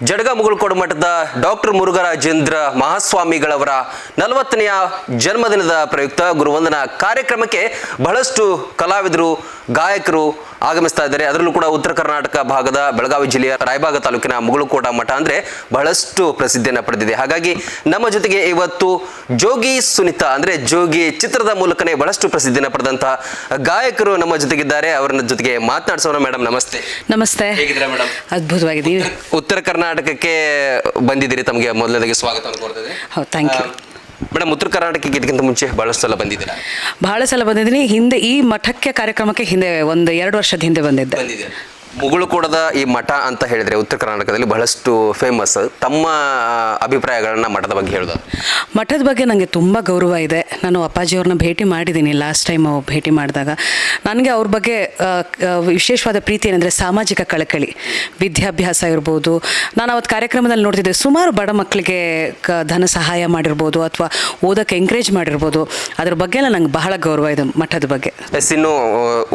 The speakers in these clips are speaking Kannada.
ಜಡಗ ಮುಗುಳ್ಕೋಡು ಮಠದ ಡಾಕ್ಟರ್ ಮುರುಘರಾಜೇಂದ್ರ ಮಹಾಸ್ವಾಮಿಗಳವರ ನಲವತ್ತನೆಯ ಜನ್ಮದಿನದ ಪ್ರಯುಕ್ತ ಗುರುವಂದನ ಕಾರ್ಯಕ್ರಮಕ್ಕೆ ಬಹಳಷ್ಟು ಕಲಾವಿದರು ಗಾಯಕರು ಆಗಮಿಸ್ತಾ ಇದ್ದಾರೆ. ಅದರಲ್ಲೂ ಕೂಡ ಉತ್ತರ ಕರ್ನಾಟಕ ಭಾಗದ ಬೆಳಗಾವಿ ಜಿಲ್ಲೆಯ ರಾಯಬಾಗ ತಾಲೂಕಿನ ಮುಗುಳುಕೋಟ ಮಠ ಅಂದ್ರೆ ಬಹಳಷ್ಟು ಪ್ರಸಿದ್ಧಿಯನ್ನು ಪಡೆದಿದೆ. ಹಾಗಾಗಿ ನಮ್ಮ ಜೊತೆಗೆ ಇವತ್ತು ಜೋಗಿ ಸುನಿತಾ ಅಂದ್ರೆ ಜೋಗಿ ಚಿತ್ರದ ಮೂಲಕನೇ ಬಹಳಷ್ಟು ಪ್ರಸಿದ್ಧಿಯನ್ನು ಪಡೆದಂತಹ ಗಾಯಕರು ನಮ್ಮ ಜೊತೆಗಿದ್ದಾರೆ. ಅವರ ಜೊತೆಗೆ ಮಾತನಾಡಿಸೋಣ ಮೇಡಮ್ ನಮಸ್ತೆ. ನಮಸ್ತೆ. ಹೇಗಿದ್ದೀರಾ ಮೇಡಮ್ ಅದ್ಭುತವಾಗಿದ್ದೀವಿ ಉತ್ತರ ಕರ್ನಾಟಕಕ್ಕೆ ಬಂದಿದ್ದೀರಿ ತಮಗೆ ಮೊದಲನೇದಾಗಿ ಸ್ವಾಗತ ಥ್ಯಾಂಕ್ ಯು ಮೇಡಮ್ ಉತ್ತರ ಕರ್ನಾಟಕಕ್ಕೆ ಇದಕ್ಕಿಂತ ಮುಂಚೆ ಬಹಳಷ್ಟು ಸಲ ಬಂದಿದ್ದೀರಾ? ಬಹಳ ಸಲ ಬಂದಿದ್ದೀನಿ. ಹಿಂದೆ ಈ ಮಠಕ್ಕೆ ಕಾರ್ಯಕ್ರಮಕ್ಕೆ ಹಿಂದೆ ಒಂದು ಎರಡು ವರ್ಷದ ಹಿಂದೆ ಬಂದಿದ್ದೆ. ಬಂದಿದೆ ಮುಗುಳುಕೋಡದ ಈ ಮಠ ಅಂತ ಹೇಳಿದ್ರೆ ಉತ್ತರ ಕರ್ನಾಟಕದಲ್ಲಿ ಬಹಳಷ್ಟು ಫೇಮಸ್ ತಮ್ಮ ಅಭಿಪ್ರಾಯಗಳನ್ನ ಮಠದ ಬಗ್ಗೆ ಹೇಳೋದು? ಮಠದ ಬಗ್ಗೆ ನನಗೆ ತುಂಬ ಗೌರವ ಇದೆ. ನಾನು ಅಪ್ಪಾಜಿಯವ್ರನ್ನ ಭೇಟಿ ಮಾಡಿದ್ದೀನಿ ಲಾಸ್ಟ್ ಟೈಮ್ ಭೇಟಿ ಮಾಡಿದಾಗ. ನನಗೆ ಅವ್ರ ಬಗ್ಗೆ ವಿಶೇಷವಾದ ಪ್ರೀತಿ ಏನಂದರೆ ಸಾಮಾಜಿಕ ಕಳಕಳಿ. ವಿದ್ಯಾಭ್ಯಾಸ ಇರ್ಬೋದು. ನಾನು ಅವತ್ತು ಕಾರ್ಯಕ್ರಮದಲ್ಲಿ ನೋಡ್ತಿದ್ದೆ ಸುಮಾರು ಬಡ ಮಕ್ಕಳಿಗೆ ಕ ಧನ ಸಹಾಯ ಮಾಡಿರ್ಬೋದು ಅಥವಾ ಓದೋಕ್ಕೆ ಎಂಕರೇಜ್ ಮಾಡಿರ್ಬೋದು. ಅದ್ರ ಬಗ್ಗೆ ಎಲ್ಲ ನಂಗೆ ಬಹಳ ಗೌರವ ಇದೆ ಮಠದ ಬಗ್ಗೆ. ಎಸ್ ಇನ್ನು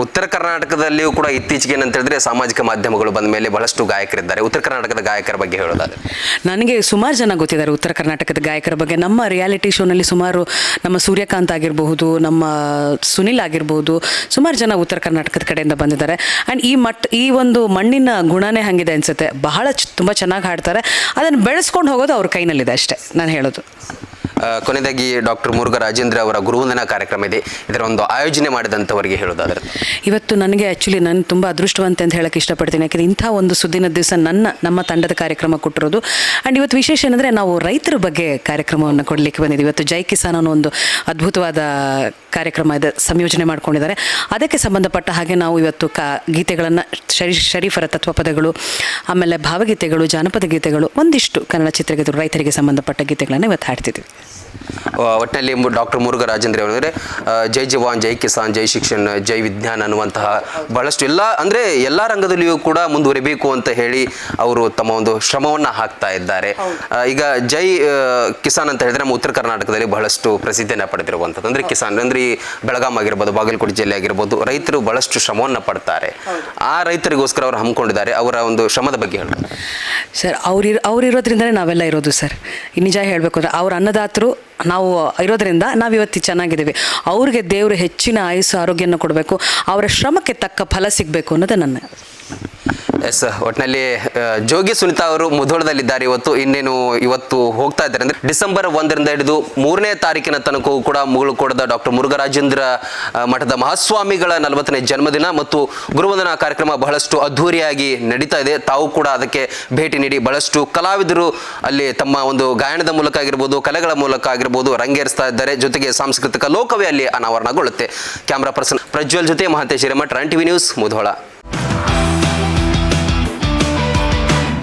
ಉತ್ತರ ಕರ್ನಾಟಕದಲ್ಲಿಯೂ ಕೂಡ ಇತ್ತೀಚೆಗೆ ಏನಂತ ಹೇಳಿದ್ರೆ ಸಾಮಾಜಿಕ ಮಾಧ್ಯಮಗಳು ಬಂದ ಮೇಲೆ ಬಹಳಷ್ಟು ಗಾಯಕರಿದ್ದಾರೆ. ಉತ್ತರ ಕರ್ನಾಟಕದ ಗಾಯಕರ ಬಗ್ಗೆ ಹೇಳೋದಾದ್ರೆ. ನನಗೆ ಸುಮಾರು ಜನ ಗೊತ್ತಿದ್ದಾರೆ ಉತ್ತರ ಕರ್ನಾಟಕದ ಗಾಯಕರ ಬಗ್ಗೆ. ನಮ್ಮ ರಿಯಾಲಿಟಿ ಶೋನಲ್ಲಿ ಸುಮಾರು ನಮ್ಮ ಸೂರ್ಯಕಾಂತ್ ಆಗಿರಬಹುದು, ನಮ್ಮ ಸುನಿಲ್ ಆಗಿರ್ಬೋದು ಸುಮಾರು ಜನ ಉತ್ತರ ಕರ್ನಾಟಕದ ಕಡೆಯಿಂದ ಬಂದಿದ್ದಾರೆ. ಆ್ಯಂಡ್ ಈ ಮಟ್, ಈ ಒಂದು ಮಣ್ಣಿನ ಗುಣನೇ ಹಂಗಿದೆ ಅನಿಸುತ್ತೆ. ಬಹಳ ತುಂಬ ಚೆನ್ನಾಗಿ ಹಾಡ್ತಾರೆ. ಅದನ್ನು ಬೆಳೆಸ್ಕೊಂಡು ಹೋಗೋದು ಅವ್ರ ಕೈನಲ್ಲಿದೆ ಅಷ್ಟೇ, ನಾನು ಹೇಳೋದು. ಕೊನೆಯದಾಗಿ ಡಾಕ್ಟರ್ ಮುರುಘ ರಾಜೇಂದ್ರ ಅವರ ಗುರುವಂದನಾ ಕಾರ್ಯಕ್ರಮ ಇದೆ. ಇದರ ಒಂದು ಆಯೋಜನೆ ಮಾಡಿದಂಥವರಿಗೆ ಹೇಳೋದಾದ್ರೆ ಇವತ್ತು ನನಗೆ ಆ್ಯಕ್ಚುಲಿ ನಾನು ತುಂಬ ಅದೃಷ್ಟವಂತ ಅಂತ ಹೇಳಕ್ಕೆ ಇಷ್ಟಪಡ್ತೀನಿ. ಯಾಕೆಂದರೆ ಇಂಥ ಒಂದು ಸುದ್ದಿನ ದಿವಸ ನನ್ನ, ನಮ್ಮ ತಂಡದ ಕಾರ್ಯಕ್ರಮ ಕೊಟ್ಟಿರೋದು. ಆ್ಯಂಡ್ ಇವತ್ತು ವಿಶೇಷ ಏನಂದರೆ ನಾವು ರೈತರ ಬಗ್ಗೆ ಕಾರ್ಯಕ್ರಮವನ್ನು ಕೊಡಲಿಕ್ಕೆ ಬಂದಿದ್ದೀವಿ. ಇವತ್ತು ಜೈ ಕಿಸಾನ್ ಅನ್ನೋ ಒಂದು ಅದ್ಭುತವಾದ ಕಾರ್ಯಕ್ರಮ ಇದೆ, ಸಂಯೋಜನೆ ಮಾಡ್ಕೊಂಡಿದ್ದಾರೆ. ಅದಕ್ಕೆ ಸಂಬಂಧಪಟ್ಟ ಹಾಗೆ ನಾವು ಇವತ್ತು ಕಾ, ಗೀತೆಗಳನ್ನು, ಶರೀ, ಶರೀಫರ ತತ್ವಪದಗಳು ಆಮೇಲೆ ಭಾವಗೀತೆಗಳು, ಜಾನಪದ ಗೀತೆಗಳು, ಒಂದಿಷ್ಟು ಕನ್ನಡ ಚಿತ್ರಗೀತೆಗಳು, ರೈತರಿಗೆ ಸಂಬಂಧಪಟ್ಟ ಗೀತೆಗಳನ್ನು ಇವತ್ತು ಹಾಡ್ತಿದ್ದೀವಿ. ಆ, ಒಟ್ಟಿನಲ್ಲಿ ಡಾಕ್ಟರ್ ಮುರುಘ ರಾಜೇಂದ್ರ ಅವರಂದ್ರೆ ಆ, ಜೈ ಜವಾನ್ ಜೈ ಕಿಸಾನ್ ಜೈ ಶಿಕ್ಷಣ ಜೈ ವಿಜ್ಞಾನ ಅನ್ನುವಂತಹ ಬಹಳಷ್ಟು ಎಲ್ಲ ಅಂದ್ರೆ ಎಲ್ಲಾ ರಂಗದಲ್ಲಿಯೂ ಕೂಡ ಮುಂದುವರಿಬೇಕು ಅಂತ ಹೇಳಿ ಅವರು ತಮ್ಮ ಒಂದು ಶ್ರಮವನ್ನ ಹಾಕ್ತಾ ಇದ್ದಾರೆ. ಈಗ ಜೈ ಕಿಸಾನ್ ಅಂತ ಹೇಳಿದ್ರೆ ನಮ್ಮ ಉತ್ತರ ಕರ್ನಾಟಕದಲ್ಲಿ ಬಹಳಷ್ಟು ಪ್ರಸಿದ್ಧಿಯನ್ನು ಪಡೆದಿರುವಂಥದ್ದು. ಅಂದ್ರೆ ಕಿಸಾನ್ ಅಂದ್ರೆ ಈ ಬೆಳಗಾಂ ಆಗಿರ್ಬೋದು ಬಾಗಲಕೋಟೆ ಜಿಲ್ಲೆ ಆಗಿರ್ಬೋದು ರೈತರು ಬಹಳಷ್ಟು ಶ್ರಮವನ್ನ ಪಡ್ತಾರೆ. ಆ ರೈತರಿಗೋಸ್ಕರ ಅವರು ಹಮ್ಮಿಕೊಂಡಿದ್ದಾರೆ. ಅವರ ಒಂದು ಶ್ರಮದ ಬಗ್ಗೆ ಹೇಳಿ ಸರ್ ಅವ್ರು ಅವ್ರಿರೋದ್ರಿಂದಲೇ ನಾವೆಲ್ಲ ಇರೋದು ಸರ್. ನಿಜ ಹೇಳಬೇಕು ಅಂದರೆ ಅವ್ರ ಅನ್ನದಾತರು ನಾವು ಇರೋದ್ರಿಂದ ನಾವು ಇವತ್ತು ಚೆನ್ನಾಗಿದ್ದೀವಿ. ಅವ್ರಿಗೆ ದೇವರು ಹೆಚ್ಚಿನ ಆಯುಸ್ಸು ಆರೋಗ್ಯನ ಕೊಡಬೇಕು. ಅವರ ಶ್ರಮಕ್ಕೆ ತಕ್ಕ ಫಲ ಸಿಗಬೇಕು ಅನ್ನೋದೇ ನನ್ನ ಎಸ್ ಒಟ್ಟಿನಲ್ಲಿ ಜೋಗಿ ಸುನಿತಾ ಅವರು ಮುಧೋಳದಲ್ಲಿದ್ದಾರೆ. ಇವತ್ತು ಇನ್ನೇನು ಇವತ್ತು ಹೋಗ್ತಾ ಇದ್ದಾರೆ ಅಂದ್ರೆ ಡಿಸೆಂಬರ್ ಒಂದರಿಂದ ಹಿಡಿದು ಮೂರನೇ ತಾರೀಕಿನ ತನಕವೂ ಕೂಡ ಮುಗುಳುಕೋಡದ ಡಾಕ್ಟರ್ ಮುರುಘರಾಜೇಂದ್ರ ಮಠದ ಮಹಾಸ್ವಾಮಿಗಳ ನಲವತ್ತನೇ ಜನ್ಮದಿನ ಮತ್ತು ಗುರುವಂದನಾ ಕಾರ್ಯಕ್ರಮ ಬಹಳಷ್ಟು ಅದ್ಧೂರಿಯಾಗಿ ನಡೀತಾ ಇದೆ. ತಾವು ಕೂಡ ಅದಕ್ಕೆ ಭೇಟಿ ನೀಡಿ ಬಹಳಷ್ಟು ಕಲಾವಿದರು ಅಲ್ಲಿ ತಮ್ಮ ಒಂದು ಗಾಯನದ ಮೂಲಕ ಆಗಿರ್ಬೋದು, ಕಲೆಗಳ ಮೂಲಕ ಆಗಿರ್ಬೋದು ರಂಗೇರಿಸ್ತಾ ಇದ್ದಾರೆ. ಜೊತೆಗೆ ಸಾಂಸ್ಕೃತಿಕ ಲೋಕವೇ ಅಲ್ಲಿ ಅನಾವರಣಗೊಳ್ಳುತ್ತೆ. ಕ್ಯಾಮ್ರಾ ಪರ್ಸನ್ ಪ್ರಜ್ವಲ್ ಜೊತೆ Mahantesh Hiremath, run TV news Mudhol.